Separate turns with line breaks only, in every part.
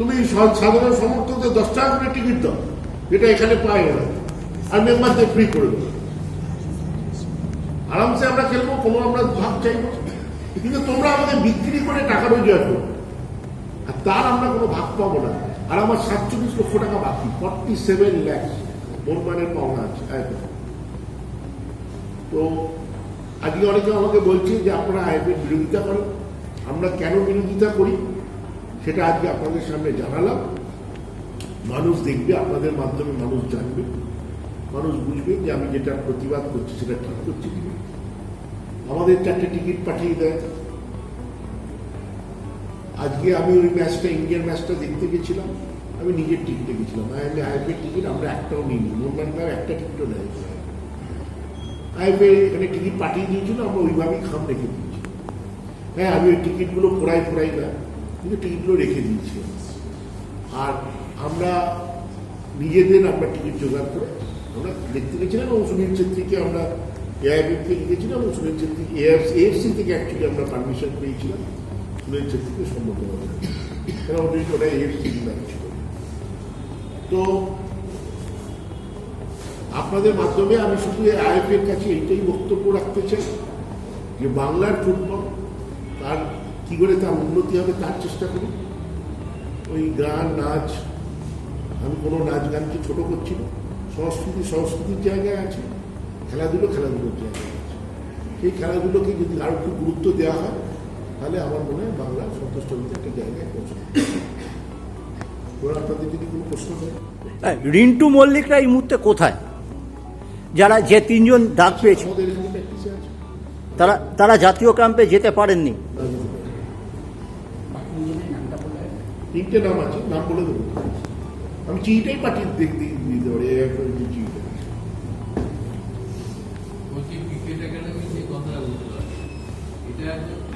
তুমি সাধারণ সমর্থকদের দশ টাকা করে টিকিট দাও, যেটা এখানে পায় ওরা আর মেম্বারদের ফ্রি করে দেবো আরামসে আমরা খেলব, কোনো আমরা ভাগ চাইব না। কিন্তু তোমরা আমাদের বিক্রি করে টাকা রোজগার করো। আর তার আমরা কোনো ভাগ পাবো না। আর আমার সাতচল্লিশ লক্ষ টাকা বাকি ফর্টি সেভেন ল্যাক্স মোরমানের পাওনা আছে। তো আজকে অনেকে আমাকে বলছে যে, আপনারা আইনের বিরোধিতা করেন। আমরা কেন বিরোধিতা করি? সেটা আজকে আপনাদের সামনে জানালাম। মানুষ দেখবে, আপনাদের মাধ্যমে মানুষ জানবে, মানুষ বুঝবে যে আমি যেটা প্রতিবাদ করছি সেটা ঠিক করছি কিনা আমাদের চারটে টিকিট পাঠিয়ে দেয় আজকে আমি ওই ম্যাচটা, ইন্ডিয়ান ম্যাচটা দেখতে গেছিলাম। আমি নিজের টিকিটে গেছিলাম আমি আইপিএল টিকিট আমরা একটাও নিইনি। মোহনবাগান একটা টিকিটও নেয় আইপিএল এখানে টিকিট পাঠিয়ে দিয়েছিল, আমরা ওইভাবেই খাম রেখে দিয়েছি। হ্যাঁ আমি ওই টিকিটগুলো ফোড়াই ফোড়াই না। কিন্তু টিকিটগুলো রেখে দিয়েছি। আর আমরা নিজেদের আমরা টিকিট জোগাড় করে আমরা দেখতে গেছিলাম এবং সুনীল ছেত্রীকে আমরা এআইবিকে লিখেছিলাম এবং সুনীল ছেত্রী এএফসি থেকে অ্যাকচুয়ালি আমরা পারমিশন পেয়েছিলাম। সুনীল ছেত্রীকে সম্মত। কারণ ওদের ওটা এএফসি ছিল। তো আপনাদের মাধ্যমে আমি শুধু আইএফের কাছে এইটাই বক্তব্য রাখতে চাই যে বাংলার ফুটবল তার কী করে তার উন্নতি হবে তার চেষ্টা করুন ওই গান নাচ আমি কোনো নাচ গানকে ছোট করছি না। সংস্কৃতি সংস্কৃতির জায়গায় আছে। খেলাধুলো খেলাধুলোর জায়গায় আছে। সেই খেলাধুলোকে যদি আরও একটু গুরুত্ব দেওয়া হয় তাহলে আমার মনে হয় বাংলা সন্তুষ্ট হতে একটা জায়গায় পৌঁছাবে। আপনাদের যদি কোনো প্রশ্ন হয়
রিন্টু মল্লিকরা এই মুহূর্তে কোথায়? যারা যে তিনজন ডাক পেয়েছে। তারা তারা জাতীয় ক্যাম্পে যেতে পারেননি।
তিনটে নাম আছে নাম বলে দেবো আমি চিঠিটাই পাঠিয়ে দেখ দিতে পারি এই একটা যে চিঠিটা
বলছি ক্রিকেট একাডেমি যে কথা বলতে পারে এটা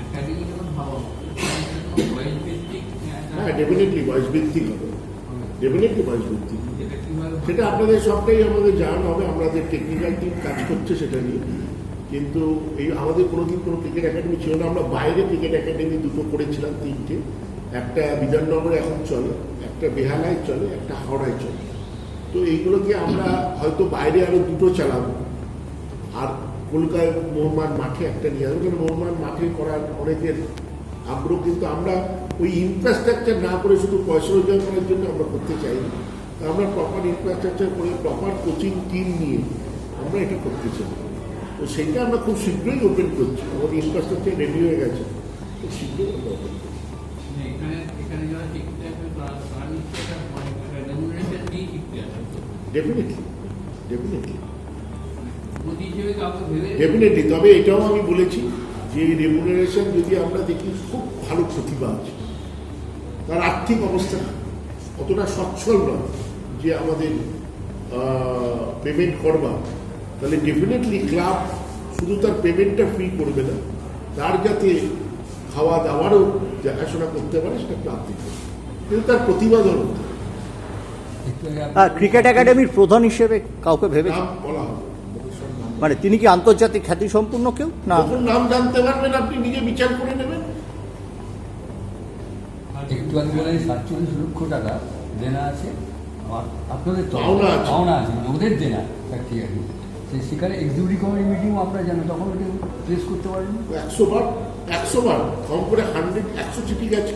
একাডেমি যখন ভাবা বয়স ভিত্তিক
হ্যাঁ ডেফিনেটলি বয়স ভিত্তিক হবে ডেফিনেটলি বয়স ভিত্তিক সেটা আপনাদের সবটাই আমাদের জানানো হবে আমাদের টেকনিক্যাল টিম কাজ করছে সেটা নিয়ে। কিন্তু এই আমাদের কোনোদিন কোনো ক্রিকেট একাডেমি ছিল না আমরা বাইরে ক্রিকেট একাডেমি দুটো করেছিলাম তিনটে। একটা বিধাননগরে এখন চলে, একটা বেহালায় চলে, একটা হাওড়ায় চলে। তো এইগুলোকে আমরা হয়তো বাইরে আরও দুটো চালাবো। আর কলকাতায় মোহনবাগান মাঠে একটা নিয়ে আসব। কারণ মোহনবাগান মাঠে করার অনেকের আগ্রহ, কিন্তু আমরা ওই ইনফ্রাস্ট্রাকচার না করে শুধু পয়সা রোজগার করার জন্য আমরা করতে চাই আমরা প্রপার ইনফ্রাস্ট্রাকচার করে প্রপার কোচিং টিম নিয়ে আমরা এটা করতে চাই। তো সেটা আমরা খুব শীঘ্রই ওপেন করছি। আমাদের ইনফ্রাস্ট্রাকচার রেডি হয়ে গেছে। খুব শীঘ্রই আমরা ওপেন করছি। ডেফিনেটলি তবে এটাও আমি বলেছি যে রেমুনারেশন যদি আমরা দেখি খুব ভালো প্রতিভা আছে। তার আর্থিক অবস্থা অতটা সচ্ছল নয় যে আমাদের পেমেন্ট করবা। তাহলে ডেফিনেটলি ক্লাব শুধু তার পেমেন্টটা ফ্রি করবে না তার যাতে খাওয়া দাওয়ারও দেখাশোনা করতে পারে সেটা দিতে কিন্তু তার প্রতিভাদন হতে
ক্রিকেট একাডেমির প্রধান হিসেবে কাউকে
ভেবে বলা হবে।
মানে তিনি কি আন্তর্জাতিক খ্যাতি সম্পূর্ণ কেউ? না।
নাম জানতে পারবেন আপনি নিজে বিচার করে নেবেন।
একটু আগে বলেন সাতচল্লিশ লক্ষ টাকা দেনা আছে। আর আপনাদের
পাওনা আছে।
আছে ওদের দেনা ঠিক আছে সে সেখানে এক্সিকিউটিভ কমিটি মিটিংও আপনারা জানেন তখন প্রেস করতে পারেন
একশো বার। একশো বার, কম করে হান্ড্রেড একশো চিঠি গেছে।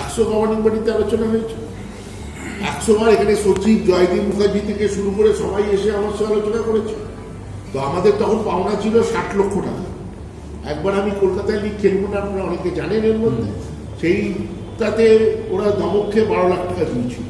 একশো গভর্নিং বডিতে আলোচনা হয়েছে। একশো বার এখানে সচিব জয়দীপ মুখার্জি থেকে শুরু করে সবাই এসে আমার সাথে আলোচনা করেছে। তো আমাদের তখন পাওনা ছিল ষাট লক্ষ টাকা। একবার আমি কলকাতায় লিগ খেলব না, আপনারা অনেকে জানেন এর মধ্যে। সেইটাতে ওরা দমক খেয়ে বারো লাখ টাকা দিয়েছিল।